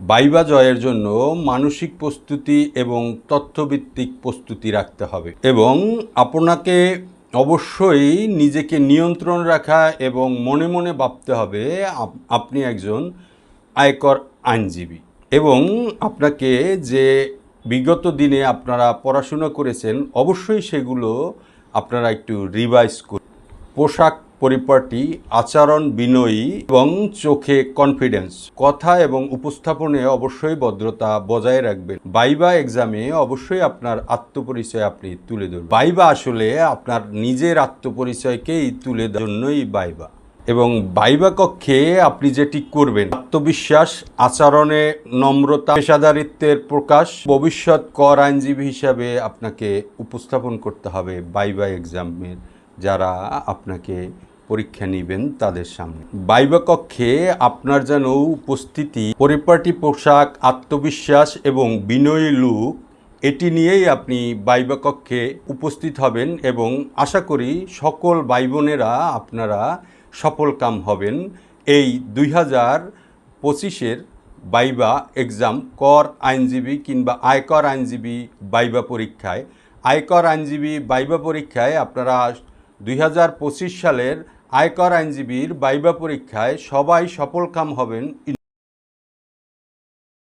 বাইবা জয়ের জন্য মানসিক প্রস্তুতি এবং তথ্যভিত্তিক প্রস্তুতি রাখতে হবে এবং আপনাকে অবশ্যই নিজেকে নিয়ন্ত্রণ রাখা এবং মনে মনে ভাবতে হবে আপনি একজন আয়কর আইনজীবী এবং আপনাকে যে বিগত দিনে আপনারা পড়াশোনা করেছেন, অবশ্যই সেগুলো আপনারা একটু রিভাইজ করুন পোশাক পরিপাটি, আচরণ বিনয়ী এবং চোখে কনফিডেন্স কথা এবং উপস্থাপনে অবশ্যই ভদ্রতা বজায় রাখবেন। বাইবা এক্সামে অবশ্যই আপনার আত্মপরিচয় আপনি তুলে ধরবেন বাইবা আসলে আপনার নিজের আত্মপরিচয়কেই তুলে জন্যই বাইবা এবং বাইবা কক্ষে আপনি যেটি করবেন, আত্মবিশ্বাস, আচরণে নম্রতা, পেশাদারিত্বের প্রকাশ, ভবিষ্যৎ কর আইনজীবী হিসাবে আপনাকে উপস্থাপন করতে হবে বাইবা এক্সামের যারা আপনাকে পরীক্ষা নেবেন তাদের সামনে। বাইবা কক্ষে আপনার যেন উপস্থিতি, পরিপাটি পোশাক, আত্মবিশ্বাস এবং বিনয়ী লুক, এটি নিয়েই আপনি বাইবা কক্ষে উপস্থিত হবেন এবং আশা করি সকল ভাই বোনেরা আপনারা সফল কাম হবেন। এই দুই হাজার পঁচিশের বাইবা এক্সাম কর আইনজীবী কিংবা আয়কর আইনজীবী বাইবা পরীক্ষায়। আয়কর আইনজীবী বাইবা পরীক্ষায় আপনারা দুই হাজার পঁচিশ সালের আয়কর আইনজীবীর বাইবা পরীক্ষায় সবাই সফলকাম হবেন